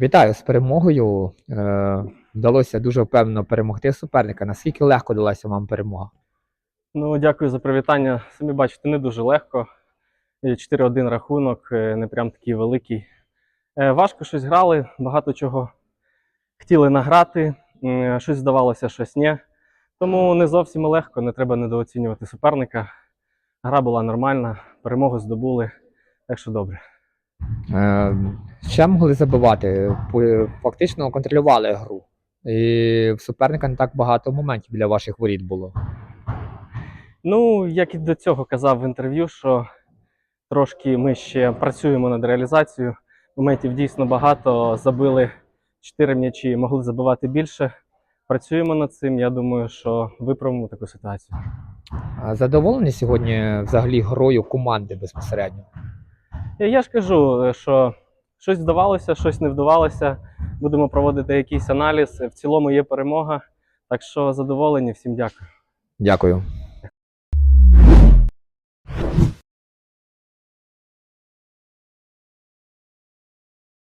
Вітаю з перемогою. Е, Вдалося дуже впевнено перемогти суперника. Наскільки легко далася вам перемога? Ну, дякую за привітання. Самі бачите, не дуже легко. Е, 4-1 рахунок, е, не прям такий великий. Е, Важко щось грали, багато чого хотіли награти, м, щось здавалося, щось ні. Тому не зовсім легко, не треба недооцінювати суперника. Гра була нормальна, перемогу здобули, так що добре. Е, Ще могли забивати? Фактично контролювали гру. І в суперника не так багато моментів біля ваших воріт було. Ну, як і до цього казав в інтерв'ю, що трошки ми ще працюємо над реалізацією. Моментів дійсно багато. Забили 4 м'ячі, могли забивати більше. Працюємо над цим. Я думаю, що виправимо таку ситуацію. Задоволені сьогодні взагалі грою команди безпосередньо? І Я ж кажу, е, що щось вдавалося, щось не вдавалося. Будемо проводити якийсь аналіз. В цілому є перемога. Так що задоволені, всім дякую. Дякую.